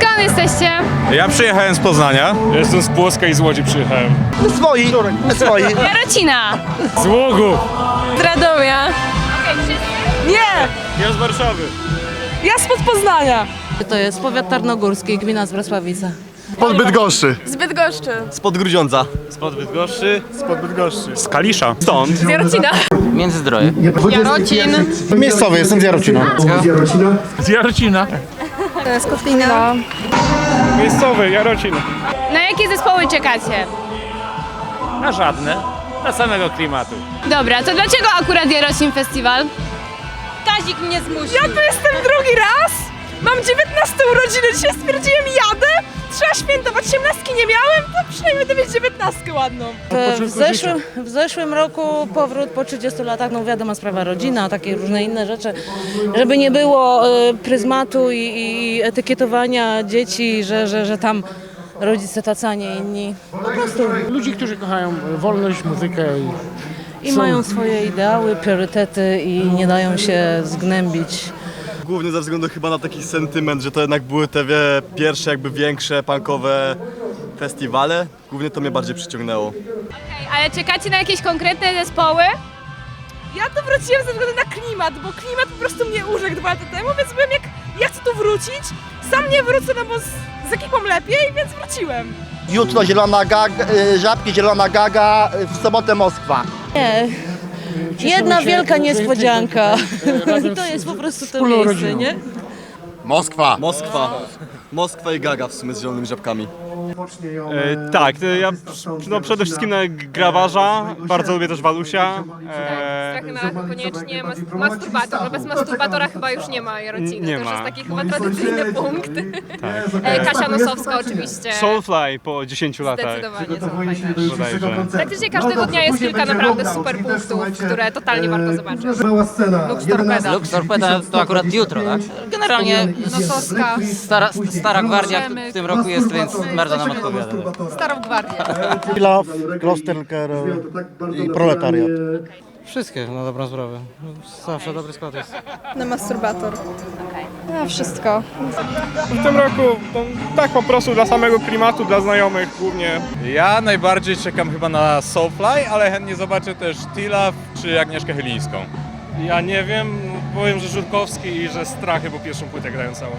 Skąd jesteście? Ja przyjechałem z Poznania. Jestem z Płoska i z Łodzi przyjechałem. Swoi, swoi. Jarocina. Z Łogu! Z Radomia. Nie! Ja z Warszawy. Ja spod Poznania. To jest powiat tarnogórski, gmina z Wrocławica. Pod Bydgoszczy. Z Bydgoszczy. Spod Grudziądza. Spod Bydgoszczy. Spod Bydgoszczy. Z Kalisza. Stąd. Z Jarocina. Międzyzdroje. Jarocin. Miejscowy, jestem z Jarocina. Z Jarocina. Z Kotlina. Miejscowy, Jarocin. Na jakie zespoły czekacie? Na żadne. Na samego klimatu. Dobra, to dlaczego akurat Jarocin Festiwal? Kazik mnie zmusił. Ja tu jestem drugi raz. Mam 19 urodziny. Dzisiaj stwierdziłem jadę. 18 nie miałem, to przynajmniej będę mieć 19 ładną. W zeszłym, w zeszłym roku powrót po 30 latach, no wiadomo, sprawa rodzina, takie różne inne rzeczy, żeby nie było e, pryzmatu i, i etykietowania dzieci, że, że, że tam rodzice tacy, a nie inni. Po prostu ludzi, którzy kochają wolność, muzykę i i mają swoje ideały, priorytety i nie dają się zgnębić. Głównie ze względu chyba na taki sentyment, że to jednak były te wie, pierwsze jakby większe punkowe festiwale. Głównie to mnie bardziej przyciągnęło. Ale czekacie na jakieś konkretne zespoły? Ja tu wróciłem ze względu na klimat, bo klimat po prostu mnie urzekł dwa lata temu, więc byłem jak ja chcę tu wrócić. Sam nie wrócę, no bo z, z ekipą lepiej, więc wróciłem. Jutro zielona gaga, y, żabki, zielona gaga, y, w sobotę Moskwa. Nie, jedna się wielka niespodzianka. razem To z- jest po prostu to wspólną miejsce, rodziną. nie? Moskwa. Moskwa. Moskwa i Gaga w sumie z zielonymi żabkami. E, tak, to ja no, przede wszystkim na grawarza. Bardzo lubię też Walusia. E, Strachy ma koniecznie mas masturbator, no bez masturbatora chyba już nie ma Jarociny. Nie to już ma. jest taki chyba tradycyjny punkt. E, Kasia Nosowska oczywiście. Soulfly po 10 latach. Zdecydowanie są fajne. Praktycznie każdego dnia jest kilka naprawdę super punktów, które totalnie warto zobaczyć. Mała scena. Lux Torpeda, Lux Torpeda to akurat jutro, tak? Generalnie Nosowska, stara, stara gwardia w tym roku jest, więc bardzo nam odpowiada. Starą Gwardię. Love, Klosterker i Proletariat. wszystkie na dobrą sprawę. Zawsze dobry skład jest. Na masturbator. Na wszystko. W tym roku no, tak po prostu dla samego klimatu, dla znajomych głównie. Ja najbardziej czekam chyba na Soulfly, ale chętnie zobaczę też Tila czy Agnieszkę Chylińską. Ja nie wiem, powiem, że Żurkowski i że Strachy, bo pierwszą płytę grają całą.